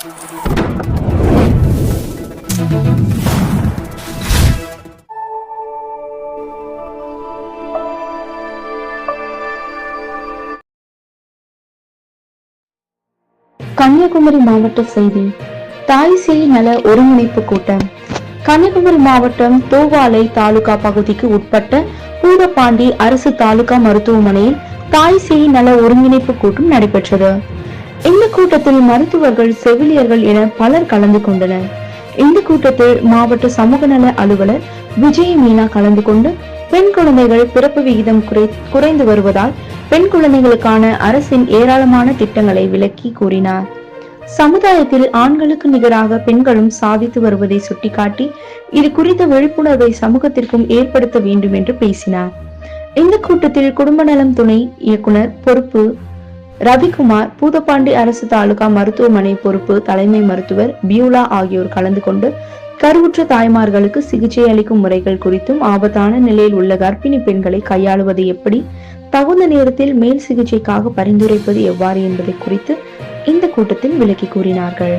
கன்னியாகுமரி மாவட்ட செய்தி. தாய் சேய் நல ஒருங்கிணைப்பு கூட்டம். கன்னியாகுமரி மாவட்டம் தோவாலை தாலுகா பகுதிக்கு உட்பட்ட பூதப்பாண்டி அரசு தாலுகா மருத்துவமனையில் தாய் சேய் நல ஒருங்கிணைப்பு கூட்டம் நடைபெற்றது. இந்த கூட்டத்தில் மருத்துவர்கள் செவிலியர்கள் என பலர் கலந்து கொண்டனர். இந்த கூட்டத்தில் மாவட்ட சமூக நல அலுவலர் விஜய் மீனா கலந்து கொண்டு பெண் குழந்தைகள் பிறப்பு விகிதம் குறைந்து வருவதால் பெண் குழந்தைகளுக்கான அரசின் ஏராளமான திட்டங்களை விளக்கி கூறினார். சமுதாயத்தில் ஆண்களுக்கு நிகராக பெண்களும் சாதித்து வருவதை சுட்டிக்காட்டி இது குறித்த விழிப்புணர்வை சமூகத்திற்கும் ஏற்படுத்த வேண்டும் என்று பேசினார். இந்த கூட்டத்தில் குடும்ப நலம் துணை இயக்குனர் பொறுப்பு ரவிக்குமார் பூதப்பாண்டி அரசு தாலுகா மருத்துவமனை பொறுப்பு தலைமை மருத்துவர் பியூலா ஆகியோர் கலந்து கொண்டு கருவுற்ற தாய்மார்களுக்கு சிகிச்சை அளிக்கும் முறைகள் குறித்தும் ஆபத்தான நிலையில் உள்ள கர்ப்பிணி பெண்களை கையாளுவது எப்படி தகுந்த நேரத்தில் மேல் சிகிச்சைக்காக பரிந்துரைப்பது எவ்வாறு என்பதை குறித்து இந்த கூட்டத்தில் விளக்கி கூறினார்கள்.